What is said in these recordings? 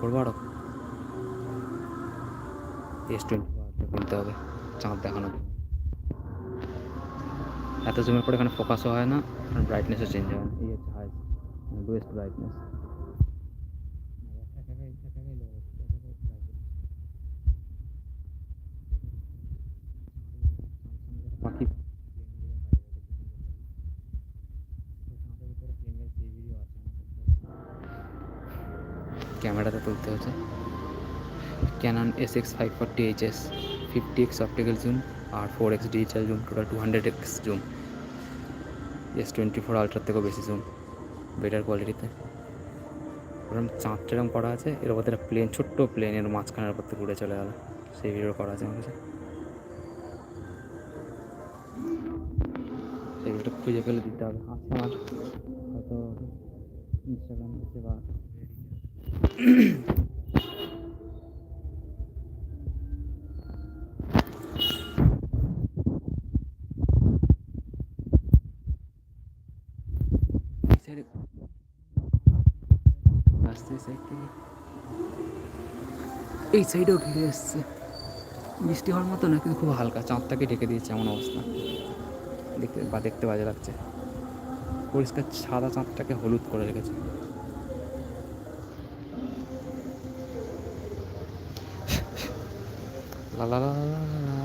করব আরও। S twenty কিনতে হবে, চাঁদ জন্য। এত জুমের পরে এখানে ফোকাসও হয় না, আর ব্রাইটনেসও চেঞ্জ হয় না। এই হচ্ছে হাই লোয়েস্ট ব্রাইটনেস ক্যামেরাতে তুলতে হচ্ছে Canon S X five forty H S fifty X optical zoom আর four X digital zoom total two hundred X zoom S twenty four আলট্রার থেকেও বেশি জুম বেটার কোয়ালিটিতে ওরকম চাঁদ এরকম করা আছে, এর উপর একটা প্লেন ছোট্ট প্লেন এর মাঝখানের থেকে উড়ে চলে গেল। সেই ভিডিও করা আছে আমার কাছে খুঁজে পেলে দিতে হবে। আছে আমার। হয়তো ইনস্টাগ্রাম থেকে বা এই সাইডেও ঘিরে এসছে। বৃষ্টি হওয়ার মতো না, কিন্তু খুব হালকা। চাঁদটাকে ঢেকে দিয়েছে এমন অবস্থা। দেখতে বা, দেখতে বাজে লাগছে। পরিষ্কার সাদা চাঁদটাকে হলুদ করে রেখেছে। লা লা লা লা লা।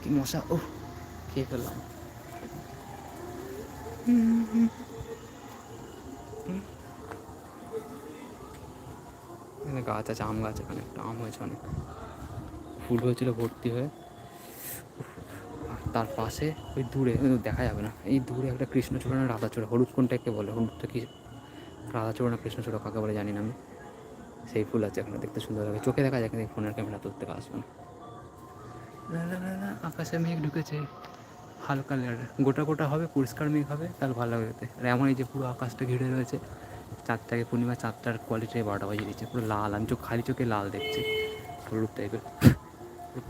কি মশা ও খেয়ে ফেললাম এখানে গাছ আছে আম গাছ এখানে একটা আম হয়েছে অনেক। ফুল হয়েছিল ভর্তি হয়ে। আর তার পাশে ওই দূরে দেখা যাবে না। এই দূরে একটা কৃষ্ণচূড়া না রাধাচূড়া হলুদ কোনটাকে বলে? হলুদটা কি? রাধাচূড়া না কৃষ্ণচূড়া কাকে বলে জানি না আমি। সেই ফুল আছে, এখানে দেখতে সুন্দর লাগে। চোখে দেখা যায়, কিন্তু ফোনের ক্যামেরা তুলতে আসবে না। আকাশে মেঘ ঢুকেছে। হালকা গোটা গোটা হবে, পরিষ্কার মেঘ হবে তাহলে ভালো লাগবে আর এমন এই যে পুরো আকাশটা ঘিরে রয়েছে, চারটাকে পূর্ণিমা চারটার কোয়ালিটি বারোটা বাজিয়ে দিচ্ছে পুরো লাল, আমি চোখ, খালি চোখে লাল দেখছি হলুদ টাইপের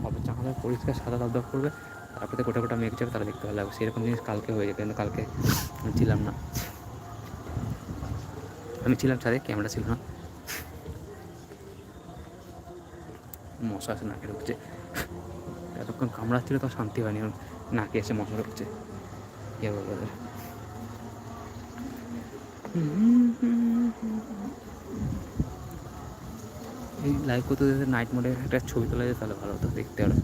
হবে চাঁদা পরিষ্কার সাদা দপদপ করবে, তারপরে গোটা গোটা মেঘ যাবে, তাহলে দেখতে ভালো লাগবে। সেরকম জিনিস কালকে হয়ে যাবে কিন্তু কালকে আমি ছিলাম না। আমি ছিলাম ছাদে, ক্যামেরা ছিল না। মশা আছে নাকে ঢুকছে। এতক্ষণ কামড়াচ্ছিল তো শান্তি হয়নি নাকে এসে মশা ঢুকছে। কি এই লাইভ করতে নাইট মোডে একটা ছবি তোলা যায়, তাহলে ভালো হতো, দেখতে আরও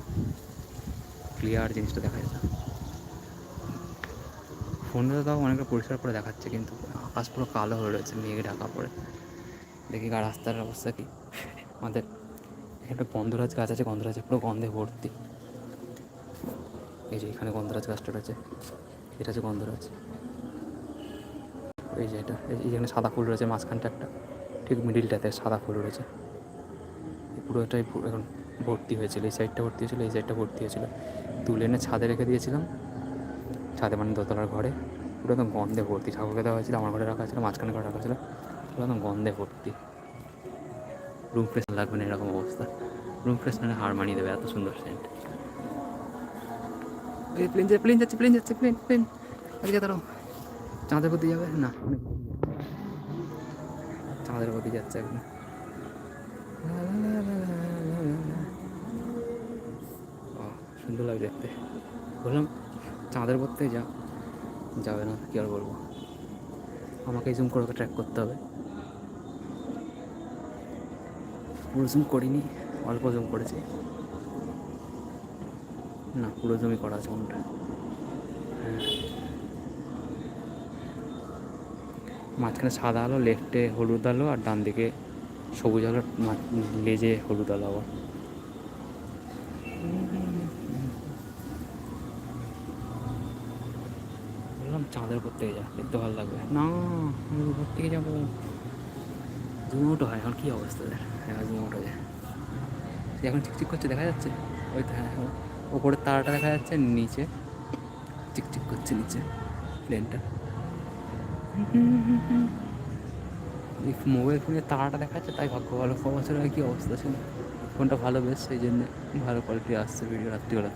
ক্লিয়ার জিনিসটা দেখা যেত। ফোনে তাও অনেকটা পরিষ্কার করে দেখাচ্ছে, কিন্তু আকাশ পুরো কালো হয়ে রয়েছে, মেঘে ঢাকা পড়ে। দেখি রাস্তার অবস্থা কি? আমাদের একটা গন্ধরাজ গাছ আছে, গন্ধরাজ পুরো গন্ধে ভর্তি। এই যে এখানে গন্ধরাজ গাছটা রয়েছে, এটা হচ্ছে গন্ধরাজ। এই যে এটা, এই যে এখানে সাদা ফুল রয়েছে, মাঝখানটা একটা, ঠিক মিডিলটাতে সাদা ফুল রয়েছে। এই পুরোটাই পু- এখন ভর্তি হয়েছিল, এই সাইডটা ভর্তি হয়েছিল, এই সাইডটা ভর্তি হয়েছিল। তুলে এনে ছাদে রেখে দিয়েছিলাম। ছাদে মানে দোতলার ঘরে, পুরো একদম গন্ধে ভর্তি। ঠাকুরকে দেওয়া হয়েছিল, আমার ঘরে রাখা ছিল মাঝখানে ঘরে রাখা ছিল পুরো একদম গন্ধে ভর্তি। রুম ফ্রেশনার লাগবে না এরকম অবস্থা রুম ফ্রেশনারে হার মানিয়ে দেবে এত সুন্দর সেন্ট প্লেন যাচ্ছে প্লেন যাচ্ছে প্লেন যাচ্ছে প্লেন প্লেন আজকে তারও চাঁদের প্রতি যাবে না চাঁদের প্রতি যাচ্ছে ও, সুন্দর লাগে দেখতে বললাম চাঁদের পথে যা যাবে না কি আর বলব আমাকে জুম করে ট্র্যাক করতে হবে পুরো জুম করিনি, অল্প জুম করেছি। না, পুরো জমি করা আছে কোনটা হ্যাঁ। মাঝখানে সাদা আলো লেফটে হলুদ আলো, আর ডান দিকে সবুজ আলো লেজে হলুদ আলো আবার। বললাম চাঁদের উপর থেকে যা, দেখতে ভালো লাগবে। না আমি উপর থেকে যাব। জুম হয়, এখন কী অবস্থা? হ্যাঁ জুম যায় এখন চিকচিক করছে, দেখা যাচ্ছে? ওই তো হ্যাঁ ও- ওপরের তারাটা দেখা যাচ্ছে, নিচে। চিকচিক করছে নিচে প্লেনটা মোবাইল ফোনে তারাটা দেখা যাচ্ছে, তাই ভাগ্য ভালো। বছর আগে কী অবস্থা ছিল? ফোনটা ভালো বেশ, সেই জন্য ভালো কোয়ালিটি আসছে ভিডিও রাত্রিবেলা।